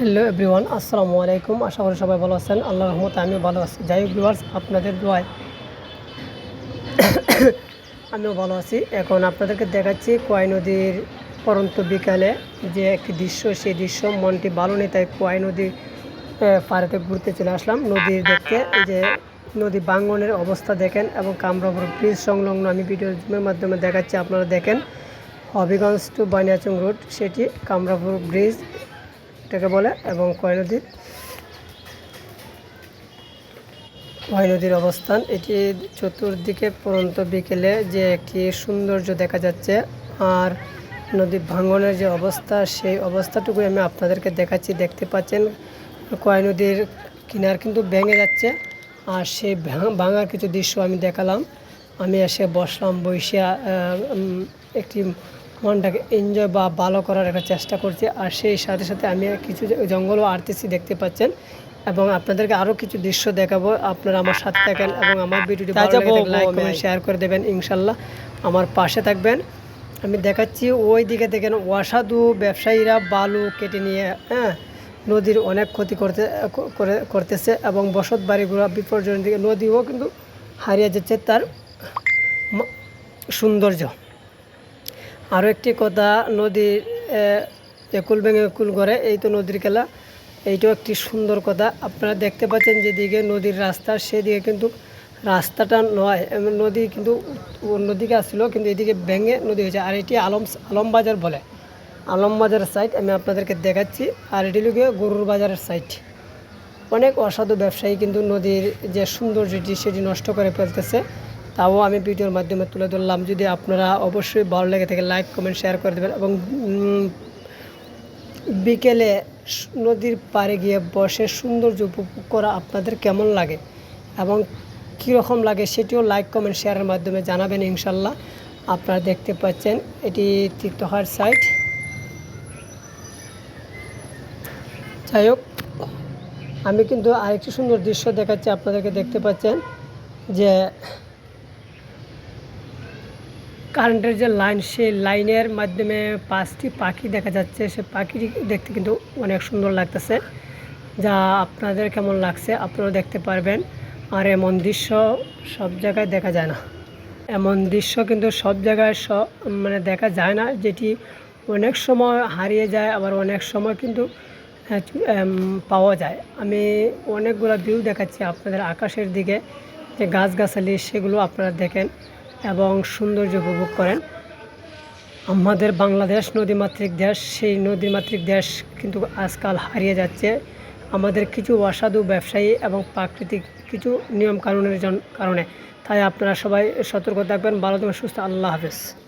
Hello everyone, আসসালামু আলাইকুম। আশা করি সবাই ভালো আছেন। আল্লাহ রহমত আমিও ভালো আছি। যাই হোক ভিউয়ার্স, আপনাদের দোয়ায় আমিও ভালো আছি। এখন আপনাদেরকে দেখাচ্ছি কোয়াই নদীর পরন্ত বিকালে যে একটি দৃশ্য, সেই দৃশ্য মনটি ভালো নেই, তাই কোয়াই নদী পাড়েতে ঘুরতে চলে আসলাম। নদীর দেখতে যে নদী বাঙ্গনের অবস্থা দেখেন এবং কামরাপুর ব্রিজ সংলগ্ন আমি ভিডিওর মাধ্যমে দেখাচ্ছি, আপনারা দেখেন। হবিগঞ্জ টু বানিয়াচং রোড সেটি কামরাপুর ব্রিজ এটাকে বলে, এবং কয় নদীর? কয় নদীর অবস্থান? এটি চতুর্দিকে পরন্ত বিকেলে যে একটি সৌন্দর্য দেখা যাচ্ছে, আর নদী ভাঙনের যে অবস্থা, সেই অবস্থাটুকু আমি আপনাদেরকে দেখাচ্ছি। দেখতে পাচ্ছেন, কয় নদীর কিনার কিন্তু ভেঙে যাচ্ছে, আর সেই ভাঙার কিছু দৃশ্য আমি দেখালাম। আমি এসে বসলাম বসে একটি মনটাকে এনজয় বা ভালো করার একটা চেষ্টা করছি। আর সেই সাথে সাথে আমি কিছু জঙ্গলও আর্টিসি দেখতে পাচ্ছেন। এবং আপনাদেরকে আরও কিছু দৃশ্য দেখাবো। আপনারা আমার সাথে থাকেন এবং আমার ভিডিওটি লাইক কমেন্ট শেয়ার করে দেবেন ইনশাল্লাহ। আমার পাশে থাকবেন। আমি দেখাচ্ছি ওই দিকে দেখেন অসাধু ব্যবসায়ীরা বালু কেটে নিয়ে হ্যাঁ নদীর অনেক ক্ষতি করতে করে করতেছে এবং বসত বাড়িগুলো বিপর্যয়ের দিকে নদীও কিন্তু হারিয়ে যাচ্ছে তার সৌন্দর্য। আরও একটি কথা নদীর একুল ভেঙে একুল করে এই তো নদীর খেলা। এইটাও একটি সুন্দর কথা। আপনারা দেখতে পাচ্ছেন যেদিকে নদীর রাস্তা, সেদিকে কিন্তু রাস্তাটা নয়। নদী কিন্তু অন্যদিকে আসছিল, কিন্তু এদিকে ভেঙে নদী হয়েছে। আর এটি আলম, আলমবাজার বলে। আলমবাজারের সাইট আমি আপনাদেরকে দেখাচ্ছি। আর এটি লোকে গরুর বাজারের সাইট অনেক অসাধু ব্যবসায়ী কিন্তু নদীর যে সৌন্দর্যটি, সেটি নষ্ট করে ফেলতেছে। তাও আমি ভিডিওর মাধ্যমে তুলে ধরলাম। যদি আপনারা অবশ্যই ভালো লেগে থাকে লাইক কমেন্ট শেয়ার করে দেবেন এবং বিকেলে নদীর পাড়ে গিয়ে বসে সৌন্দর্য উপভোগ করা আপনাদের কেমন লাগে এবং কীরকম লাগে সেটিও লাইক কমেন্ট শেয়ারের মাধ্যমে জানাবেন ইনশাল্লাহ। আপনারা দেখতে পাচ্ছেন, এটি তীর্থহার সাইট যাই হোক, আমি কিন্তু আরেকটি সুন্দর দৃশ্য দেখাচ্ছি, আপনাদেরকে দেখতে পাচ্ছেন যে কারেন্টের যে লাইন, সেই লাইনের মাধ্যমে পাঁচটি পাখি দেখা যাচ্ছে। সে পাখিটি দেখতে কিন্তু অনেক সুন্দর লাগতেছে। যা আপনাদের কেমন লাগছে আপনারা দেখতে পারবেন। আর এমন দৃশ্য সব জায়গায় দেখা যায় না। এমন দৃশ্য কিন্তু সব জায়গায় সব মানে দেখা যায় না, যেটি অনেক সময় হারিয়ে যায়, আবার অনেক সময় কিন্তু পাওয়া যায়। আমি অনেকগুলো ভিউ দেখাচ্ছি আপনাদের আকাশের দিকে। যে গাছগাছালি, সেগুলো আপনারা দেখেন। এবং সৌন্দর্য উপভোগ করেন। আমাদের বাংলাদেশ নদীমাতৃক দেশ, সেই নদীমাতৃক দেশ কিন্তু আজকাল হারিয়ে যাচ্ছে। আমাদের কিছু অসাধু ব্যবসায়ী এবং প্রাকৃতিক কিছু নিয়মকানুনের কারণে। তাই আপনারা সবাই সতর্ক থাকবেন। ভালো থাকবেন, সুস্থ আল্লাহ হাফেজ।